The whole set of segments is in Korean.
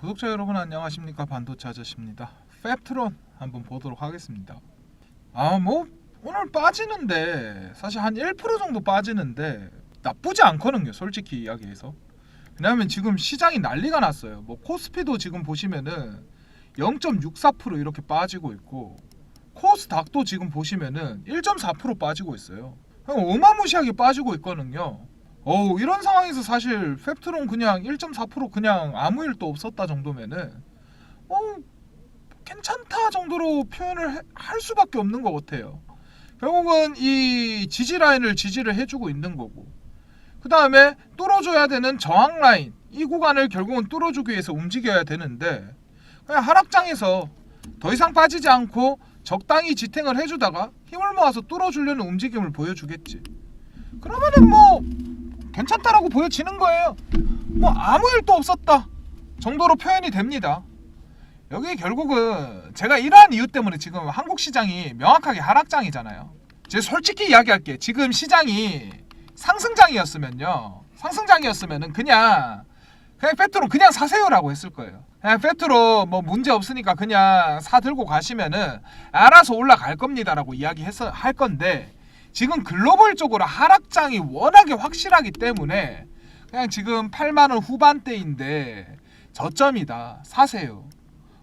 구독자 여러분 안녕하십니까 반도체 아저씨입니다. 팹트론 한번 보도록 하겠습니다. 아 뭐 오늘 빠지는데 사실 한 1% 정도 빠지는데 나쁘지 않거든요. 솔직히 이야기해서. 왜냐하면 지금 시장이 난리가 났어요. 뭐 코스피도 지금 보시면은 0.64% 이렇게 빠지고 있고 코스닥도 지금 보시면은 1.4% 빠지고 있어요. 어마무시하게 빠지고 있거든요. 어우 이런 상황에서 사실 팹트론 그냥 1.4% 그냥 아무 일도 없었다 정도면은 어 괜찮다 정도로 표현을 해- 할 수밖에 없는 것 같아요. 결국은 이 지지 라인을 지지를 해주고 있는 거고 그 다음에 뚫어줘야 되는 저항 라인 이 구간을 결국은 뚫어주기 위해서 움직여야 되는데 그냥 하락장에서 더 이상 빠지지 않고 적당히 지탱을 해주다가 힘을 모아서 뚫어주려는 움직임을 보여주겠지. 그러면은 뭐 괜찮다라고 보여지는 거예요. 뭐 아무 일도 없었다 정도로 표현이 됩니다. 여기 결국은 제가 이러한 이유 때문에 지금 한국 시장이 명확하게 하락장이잖아요. 제가 솔직히 이야기할게. 지금 시장이 상승장이었으면요. 상승장이었으면은 그냥 그냥 페트로 그냥 사세요라고 했을 거예요. 그냥 페트로 뭐 문제 없으니까 그냥 사 들고 가시면은 알아서 올라갈 겁니다라고 이야기해서 할 건데 지금 글로벌적으로 하락장이 워낙에 확실하기 때문에 그냥 지금 8만 원 후반대인데 저점이다 사세요.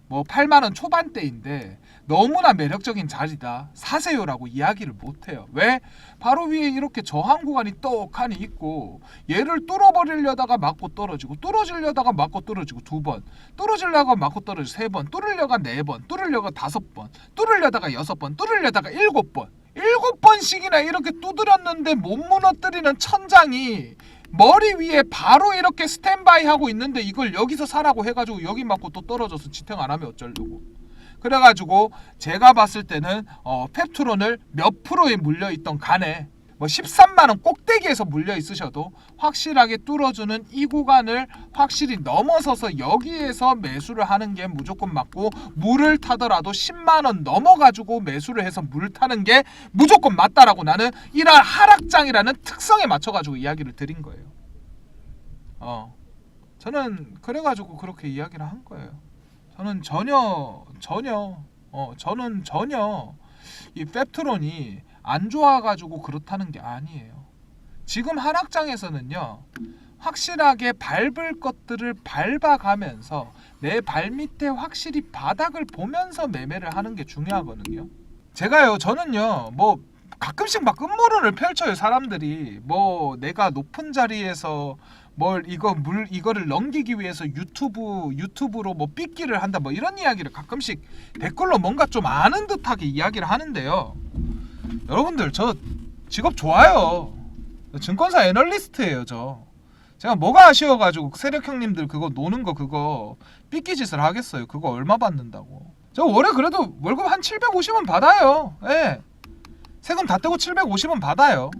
뭐 8만 원 초반대인데 너무나 매력적인 자리다 사세요라고 이야기를 못해요. 왜? 바로 위에 이렇게 저항 구간이 떡하니 있고 얘를 뚫어버리려다가 맞고 떨어지고 뚫어지려다가 맞고 떨어지고 두 번, 뚫어지려다가 맞고 떨어지고 세 번, 뚫으려가 네 번, 뚫으려가 다섯 번, 뚫으려다가 여섯 번, 뚫으려다가 일곱 번, 일곱 번씩이나 이렇게 두드렸는데 못 무너뜨리는 천장이 머리 위에 바로 이렇게 스탠바이 하고 있는데 이걸 여기서 사라고 해가지고 여기 맞고 또 떨어져서 지탱 안 하면 어쩌려고. 그래가지고 제가 봤을 때는 어, 펩트론을 몇 프로에 물려있던 간에 뭐 13만원 꼭대기에서 물려 있으셔도 확실하게 뚫어주는 이 구간을 확실히 넘어서서 여기에서 매수를 하는 게 무조건 맞고 물을 타더라도 10만원 넘어가지고 매수를 해서 물 타는 게 무조건 맞다라고 나는 이러한 하락장이라는 특성에 맞춰가지고 이야기를 드린 거예요. 어, 저는 그래가지고 그렇게 이야기를 한 거예요. 저는 전혀 전혀 어 저는 전혀 이 펩트론이 안 좋아가지고 그렇다는 게 아니에요. 지금 하락장에서는요 확실하게 밟을 것들을 밟아가면서 내 발 밑에 확실히 바닥을 보면서 매매를 하는 게 중요하거든요. 제가요 저는요 뭐 가끔씩 막 음모론을 펼쳐요 사람들이 뭐 내가 높은 자리에서 뭘 이거 물 이거를 넘기기 위해서 유튜브 유튜브로 뭐 삐끼를 한다 뭐 이런 이야기를 가끔씩 댓글로 뭔가 좀 아는 듯하게 이야기를 하는데요. 여러분들 저 직업 좋아요. 증권사 애널리스트예요 저. 제가 뭐가 아쉬워가지고 세력 형님들 그거 노는 거 그거 삐끼 짓을 하겠어요. 그거 얼마 받는다고. 저 월에 그래도 월급 한 750원 받아요. 예. 세금 다 떼고 750원 받아요.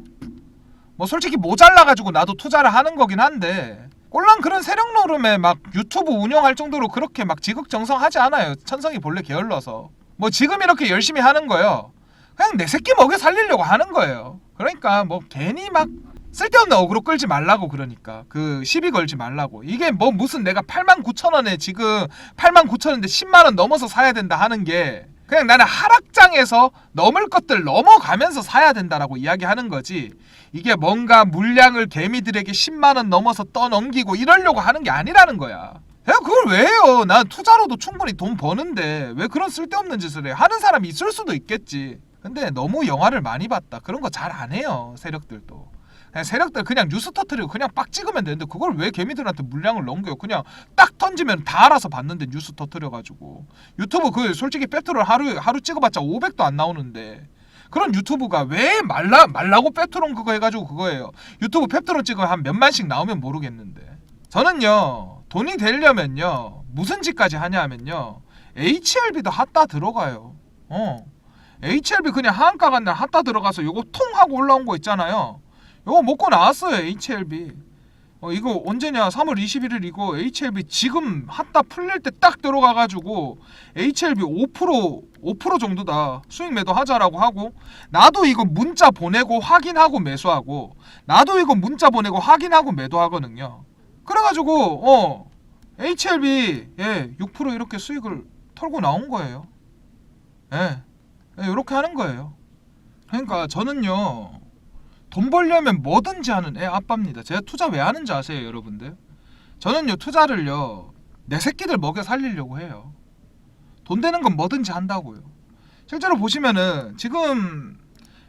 뭐 솔직히 모자라가지고 나도 투자를 하는 거긴 한데 꼴랑 그런 세력 노름에 막 유튜브 운영할 정도로 그렇게 막 지극정성하지 않아요. 천성이 본래 게을러서. 뭐 지금 이렇게 열심히 하는 거요. 그냥 내 새끼 먹여 살리려고 하는 거예요. 그러니까 뭐 괜히 막 쓸데없는 어그로 끌지 말라고 그러니까 그 시비 걸지 말라고 이게 뭐 무슨 내가 8만 9천 원에 지금 8만 9천 원인데 10만 원 넘어서 사야 된다 하는 게 그냥 나는 하락장에서 넘을 것들 넘어가면서 사야 된다라고 이야기하는 거지 이게 뭔가 물량을 개미들에게 10만 원 넘어서 떠넘기고 이러려고 하는 게 아니라는 거야. 내가 그걸 왜 해요? 난 투자로도 충분히 돈 버는데 왜 그런 쓸데없는 짓을 해? 하는 사람이 있을 수도 있겠지. 근데 너무 영화를 많이 봤다. 그런 거 잘 안 해요. 세력들도. 그냥 세력들 그냥 뉴스 터트리고 그냥 빡 찍으면 되는데 그걸 왜 개미들한테 물량을 넘겨요? 그냥 딱 던지면 다 알아서 봤는데 뉴스 터트려가지고 유튜브 그 솔직히 페트롤 하루 하루 찍어봤자 500도 안 나오는데 그런 유튜브가 왜 말라 말라고 페트롤 그거 해가지고 그거예요. 유튜브 페트롤 찍으면 한 몇만씩 나오면 모르겠는데 저는요 돈이 되려면요 무슨 짓까지 하냐 하면요 HLB도 핫다 들어가요. 어 HLB 그냥 하한가 간날 핫다 들어가서 요거 통 하고 올라온 거 있잖아요. 요거 먹고 나왔어요 HLB. 어 이거 언제냐 3월 21일 이거 HLB 지금 핫다 풀릴 때 딱 들어가가지고 HLB 5% 5% 정도다 수익 매도 하자라고 하고 나도 이거 문자 보내고 확인하고 매수하고 나도 이거 문자 보내고 확인하고 매도하거든요. 그래가지고 어 HLB 예, 6% 이렇게 수익을 털고 나온 거예요. 예. 예, 이렇게 하는 거예요. 그러니까 저는요. 돈 벌려면 뭐든지 하는 애 아빠입니다. 제가 투자 왜 하는지 아세요, 여러분들? 저는요, 투자를요. 내 새끼들 먹여 살리려고 해요. 돈 되는 건 뭐든지 한다고요. 실제로 보시면은 지금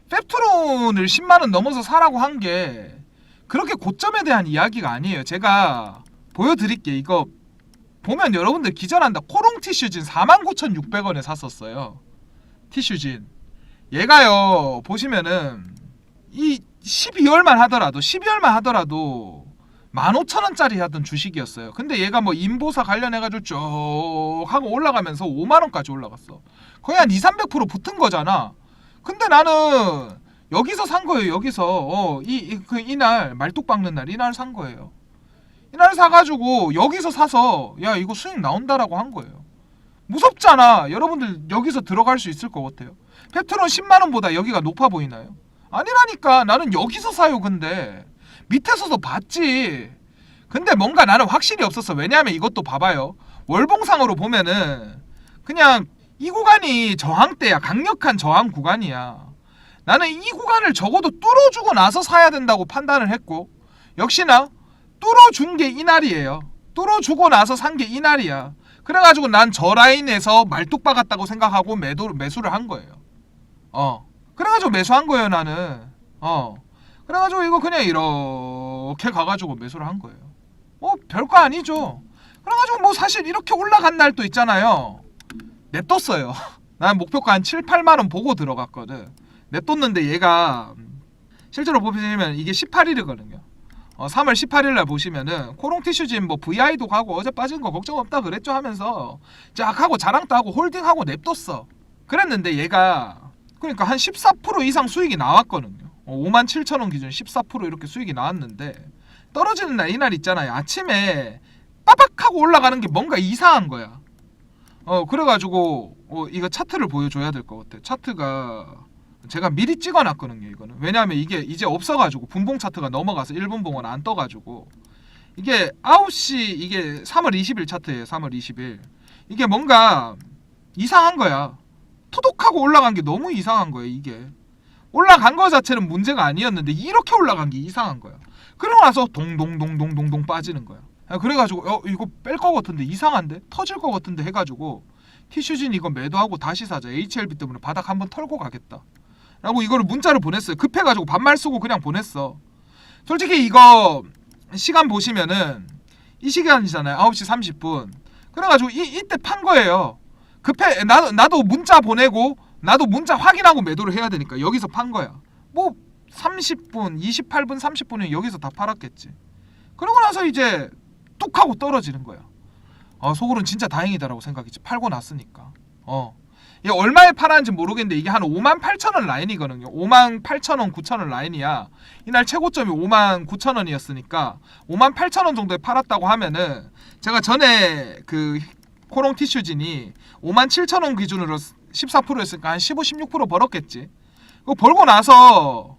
펩트론을 10만 원 넘어서 사라고 한 게 그렇게 고점에 대한 이야기가 아니에요. 제가 보여드릴게. 이거 보면 여러분들 기절한다. 코롱 티슈진 49,600원에 샀었어요. 티슈진. 얘가요. 보시면은 이 12월만 하더라도 12월만 하더라도 15,000원짜리 하던 주식이었어요. 근데 얘가 뭐 인보사 관련해가지고 쭉 하고 올라가면서 5만원까지 올라갔어. 거의 한 2, 300% 붙은 거잖아. 근데 나는 여기서 산 거예요. 여기서 어, 이, 이, 그 이날 말뚝 박는 날 이날 산 거예요. 이날 사가지고 여기서 사서 야 이거 수익 나온다라고 한 거예요. 무섭잖아. 여러분들 여기서 들어갈 수 있을 것 같아요. 페트론 10만 원보다 여기가 높아 보이나요? 아니라니까 나는 여기서 사요. 근데 밑에서도 봤지. 근데 뭔가 나는 확실히 없었어. 왜냐하면 이것도 봐봐요. 월봉상으로 보면은 그냥 이 구간이 저항대야. 강력한 저항 구간이야. 나는 이 구간을 적어도 뚫어주고 나서 사야 된다고 판단을 했고 역시나 뚫어준 게 이날이에요. 뚫어주고 나서 산 게 이날이야. 그래가지고 난 저 라인에서 말뚝 박았다고 생각하고 매도 매수를 한 거예요. 어. 그래가지고 매수한 거예요 나는. 어. 그래가지고 이거 그냥 이렇게 가가지고 매수를 한 거예요. 뭐 별거 아니죠. 그래가지고 뭐 사실 이렇게 올라간 날도 있잖아요. 냅뒀어요. 난 목표가 한 7, 8만 원 보고 들어갔거든. 냅뒀는데 얘가 실제로 보시면 이게 18일이거든요. 어, 3월 18일 날 보시면은 코롱 티슈진 뭐 VI도 가고 어제 빠진 거 걱정 없다 그랬죠 하면서 쫙 하고 자랑도 하고 홀딩하고 냅뒀어. 그랬는데 얘가 그러니까 한 14% 이상 수익이 나왔거든요. 어, 5만 7천 원 기준 14% 이렇게 수익이 나왔는데 떨어지는 날 이날 있잖아요. 아침에 빠박하고 올라가는 게 뭔가 이상한 거야. 어 그래가지고 어, 이거 차트를 보여줘야 될 것 같아. 차트가 제가 미리 찍어놨거든요. 이거는 왜냐하면 이게 이제 없어가지고 분봉 차트가 넘어가서 1분 봉은 안 떠가지고 이게 9시 이게 3월 20일 차트예요. 3월 20일 이게 뭔가 이상한 거야. 토독하고 올라간 게 너무 이상한 거예요. 이게 올라간 거 자체는 문제가 아니었는데 이렇게 올라간 게 이상한 거야. 그러고 나서 동동동동동동 빠지는 거야. 야, 그래가지고 어 이거 뺄 거 같은데 이상한데 터질 거 같은데 해가지고 티슈진 이거 매도하고 다시 사자 HLB 때문에 바닥 한번 털고 가겠다. 라고 이거를 문자를 보냈어요. 급해가지고 반말 쓰고 그냥 보냈어. 솔직히 이거 시간 보시면은 이 시간이잖아요. 9시 30분. 그래가지고 이, 이때 판 거예요. 급해 나도 나도 문자 보내고 나도 문자 확인하고 매도를 해야 되니까 여기서 판 거야. 뭐 30분, 28분, 30분은 여기서 다 팔았겠지. 그러고 나서 이제 뚝 하고 떨어지는 거야. 아, 속으로는 진짜 다행이다라고 생각했지. 팔고 났으니까. 어. 이게 얼마에 팔았는지 모르겠는데 이게 한 5만 8천 원 라인이거든요. 5만 8천 원, 9천 원 라인이야. 이날 최고점이 5만 9천 원이었으니까 5만 8천 원 정도에 팔았다고 하면은 제가 전에 그 코롱 티슈진이 5만 7천 원 기준으로 14%였으니까 한 15, 16% 벌었겠지. 그거 벌고 나서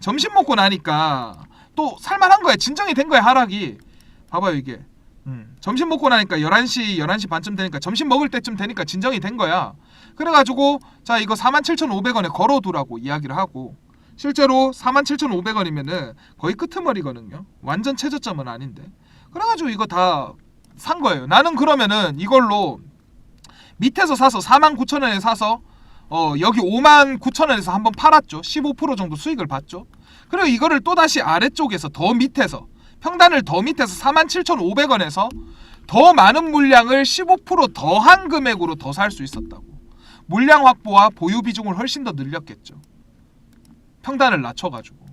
점심 먹고 나니까 또 살만한 거야. 진정이 된 거야 하락이. 봐봐요 이게. 음, 점심 먹고 나니까 11시 11시 반쯤 되니까 점심 먹을 때쯤 되니까 진정이 된 거야. 그래가지고 자 이거 47,500원에 걸어두라고 이야기를 하고 실제로 47,500원이면은 거의 끄트머리거든요. 완전 최저점은 아닌데. 그래가지고 이거 다 산 거예요. 나는 그러면은 이걸로 밑에서 사서 49,000원에 사서 어 여기 59,000원에서 한번 팔았죠. 15% 정도 수익을 봤죠. 그리고 이거를 또 다시 아래쪽에서 더 밑에서 평단을 더 밑에서 47,500원에서 더 많은 물량을 15% 더한 금액으로 더 살 수 있었다고. 물량 확보와 보유 비중을 훨씬 더 늘렸겠죠. 평단을 낮춰가지고.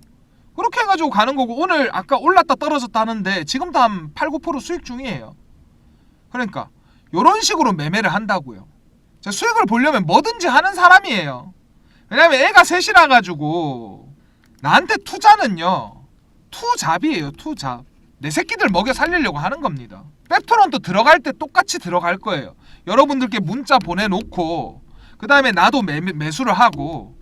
그렇게 해가지고 가는 거고 오늘 아까 올랐다 떨어졌다 하는데 지금도 한 8, 9% 수익 중이에요. 그러니까 이런 식으로 매매를 한다고요. 자, 수익을 보려면 뭐든지 하는 사람이에요. 왜냐면 애가 셋이라 가지고 나한테 투자는요 투잡이에요 투잡. 내 새끼들 먹여 살리려고 하는 겁니다. 팩토런도 들어갈 때 똑같이 들어갈 거예요. 여러분들께 문자 보내놓고 그 다음에 나도 매, 매수를 하고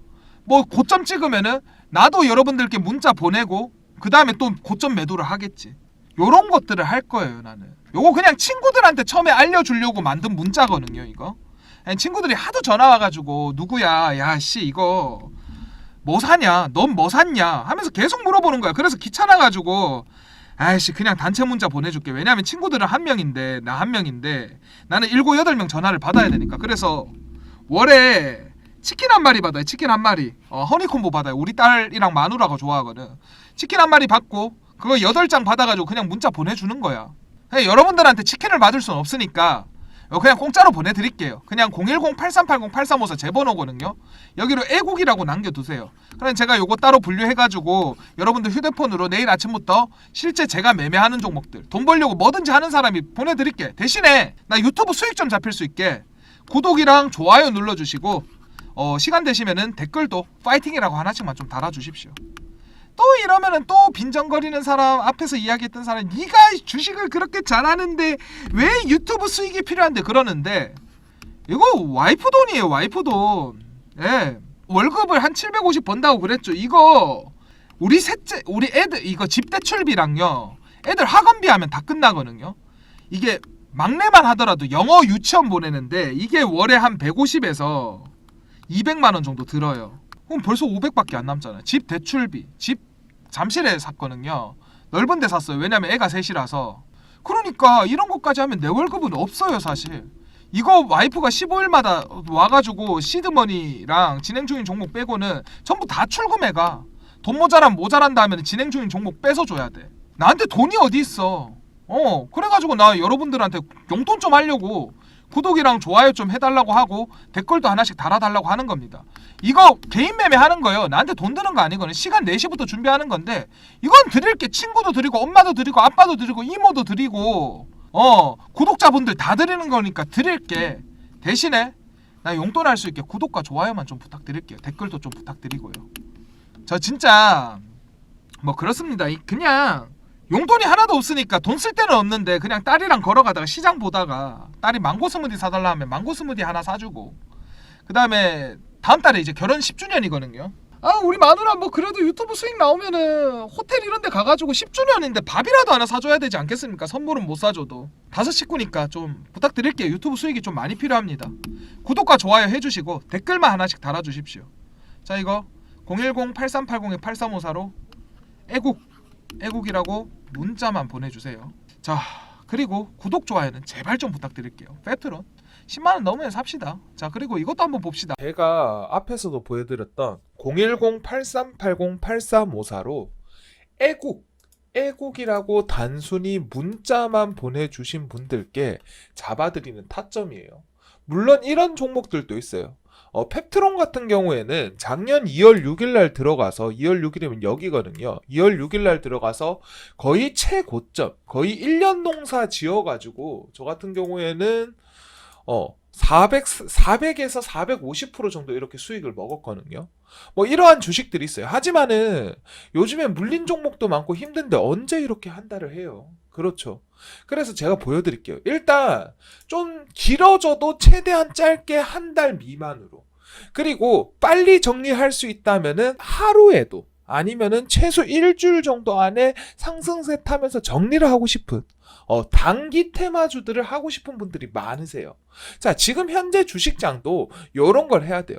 뭐 고점 찍으면은 나도 여러분들께 문자 보내고 그 다음에 또 고점 매도를 하겠지. 요런 것들을 할 거예요 나는. 요거 그냥 친구들한테 처음에 알려주려고 만든 문자거든요 이거. 친구들이 하도 전화 와가지고 누구야? 야 씨 이거 뭐 사냐? 넌 뭐 샀냐? 하면서 계속 물어보는 거야. 그래서 귀찮아가지고 아이씨 그냥 단체 문자 보내줄게. 왜냐면 친구들은 한 명인데 나 한 명인데 나는 일곱 여덟 명 전화를 받아야 되니까. 그래서 월에 치킨 한 마리 받아요 치킨 한 마리. 어, 허니콤보 받아요. 우리 딸이랑 마누라가 좋아하거든. 치킨 한 마리 받고 그거 여덟 장 받아가지고 그냥 문자 보내주는 거야. 여러분들한테 치킨을 받을 수는 없으니까 어, 그냥 공짜로 보내드릴게요. 그냥 010-8380-8354 제 번호거든요. 여기로 애국이라고 남겨두세요. 그럼 제가 요거 따로 분류해가지고 여러분들 휴대폰으로 내일 아침부터 실제 제가 매매하는 종목들 돈 벌려고 뭐든지 하는 사람이 보내드릴게. 대신에 나 유튜브 수익 좀 잡힐 수 있게 구독이랑 좋아요 눌러주시고 어, 시간 되시면은 댓글도 파이팅이라고 하나씩만 좀 달아주십시오. 또 이러면은 또 빈정거리는 사람 앞에서 이야기했던 사람 네가 주식을 그렇게 잘하는데 왜 유튜브 수익이 필요한데 그러는데 이거 와이프 돈이에요 와이프 돈. 예. 월급을 한 750 번다고 그랬죠. 이거 우리 셋째 우리 애들 이거 집 대출비랑요. 애들 학원비 하면 다 끝나거든요. 이게 막내만 하더라도 영어 유치원 보내는데 이게 월에 한 150에서 200만 원 정도 들어요. 그럼 벌써 500밖에 안 남잖아요. 집 대출비 집 잠실에 샀거든요. 넓은 데 샀어요. 왜냐면 애가 셋이라서. 그러니까 이런 것까지 하면 내 월급은 없어요 사실. 이거 와이프가 15일마다 와가지고 시드머니랑 진행 중인 종목 빼고는 전부 다 출금해가. 돈 모자란 모자란다 하면 진행 중인 종목 뺏어 줘야 돼. 나한테 돈이 어디 있어 어 그래가지고 나 여러분들한테 용돈 좀 하려고 구독이랑 좋아요 좀 해달라고 하고 댓글도 하나씩 달아달라고 하는 겁니다. 이거 개인 매매 하는 거예요. 나한테 돈 드는 거 아니거든 시간 4시부터 준비하는 건데 이건 드릴 게 친구도 드리고 엄마도 드리고 아빠도 드리고 이모도 드리고 어 구독자분들 다 드리는 거니까 드릴 게. 대신에 나 용돈 할 수 있게 구독과 좋아요만 좀 부탁드릴게요. 댓글도 좀 부탁드리고요. 저 진짜 뭐 그렇습니다. 이- 그냥 용돈이 하나도 없으니까 돈쓸 데는 없는데 그냥 딸이랑 걸어가다가 시장 보다가 딸이 망고 스무디 사달라 하면 망고 스무디 하나 사주고. 그 다음에 다음 달에 이제 결혼 10주년이거든요. 아 우리 마누라 뭐 그래도 유튜브 수익 나오면은 호텔 이런 데 가가지고 10주년인데 밥이라도 하나 사줘야 되지 않겠습니까? 선물은 못 사줘도. 다섯 식구니까 좀 부탁드릴게요. 유튜브 수익이 좀 많이 필요합니다. 구독과 좋아요 해주시고 댓글만 하나씩 달아주십시오. 자 이거 010-8380-8354로 애국 애국이라고 문자만 보내주세요 자 그리고 구독 좋아요는 제발 좀 부탁드릴게요 페트론 10만 원 넘으면 삽시다 자 그리고 이것도 한번 봅시다 제가 앞에서도 보여드렸던 010-8380-8354로 애국 애국이라고 단순히 문자만 보내주신 분들께 잡아드리는 타점이에요. 물론 이런 종목들도 있어요. 어, 펩트론 같은 경우에는 작년 2월 6일 날 들어가서 2월 6일이면 여기거든요. 2월 6일 날 들어가서 거의 최고점, 거의 1년 농사 지어 가지고 저 같은 경우에는 어 400, 400에서 450% 정도 이렇게 수익을 먹었거든요. 뭐 이러한 주식들이 있어요. 하지만은 요즘에 물린 종목도 많고 힘든데 언제 이렇게 한 달을 해요? 그렇죠. 그래서 제가 보여드릴게요. 일단 좀 길어져도 최대한 짧게 한 달 미만으로. 그리고 빨리 정리할 수 있다면은 하루에도 아니면은 최소 일주일 정도 안에 상승세 타면서 정리를 하고 싶은 어, 단기 테마주들을 하고 싶은 분들이 많으세요. 자, 지금 현재 주식장도 이런 걸 해야 돼요.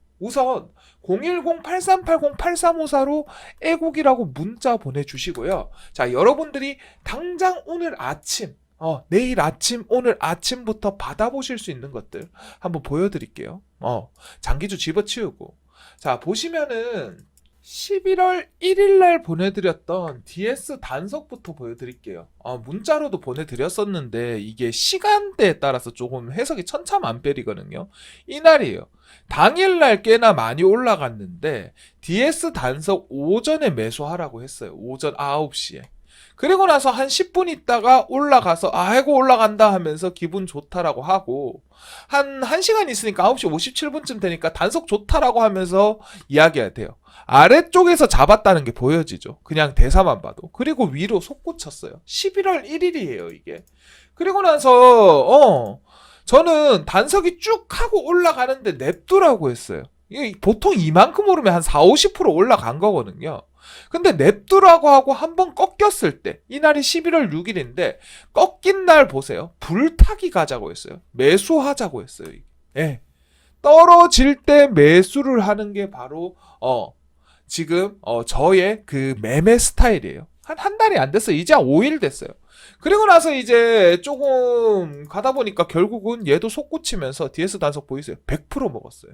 우선 010-8380-8354로 애국이라고 문자 보내주시고요. 자, 여러분들이 당장 오늘 아침, 어, 내일 아침, 오늘 아침부터 받아보실 수 있는 것들 한번 보여드릴게요. 어, 장기주 집어치우고. 자, 보시면은 11월 1일 날 보내드렸던 DS 단석부터 보여드릴게요. 아, 문자로도 보내드렸었는데 이게 시간대에 따라서 조금 해석이 천차만별이거든요. 이날이에요. 당일날 꽤나 많이 올라갔는데 DS 단석 오전에 매수하라고 했어요. 오전 9시에. 그리고 나서 한 10분 있다가 올라가서 아이고 올라간다 하면서 기분 좋다라고 하고 한 1시간 있으니까 9시 57분쯤 되니까 단속 좋다라고 하면서 이야기해야 돼요. 아래쪽에서 잡았다는 게 보여지죠. 그냥 대사만 봐도. 그리고 위로 솟구쳤어요. 11월 1일이에요, 이게. 그리고 나서 어 저는 단속이 쭉 하고 올라가는데 냅두라고 했어요. 보통 이만큼 오르면 한 4, 50% 올라간 거거든요. 근데 냅두라고 하고 한 번 꺾였을 때 이날이 11월 6일인데 꺾인 날 보세요. 불타기 가자고 했어요. 매수하자고 했어요. 예. 떨어질 때 매수를 하는 게 바로 어 지금 어 저의 그 매매 스타일이에요. 한 한 달이 안 됐어요. 이제 한 5일 됐어요. 그리고 나서 이제 조금 가다 보니까 결국은 얘도 솟구치면서 DS 단속 보이세요? 100% 먹었어요.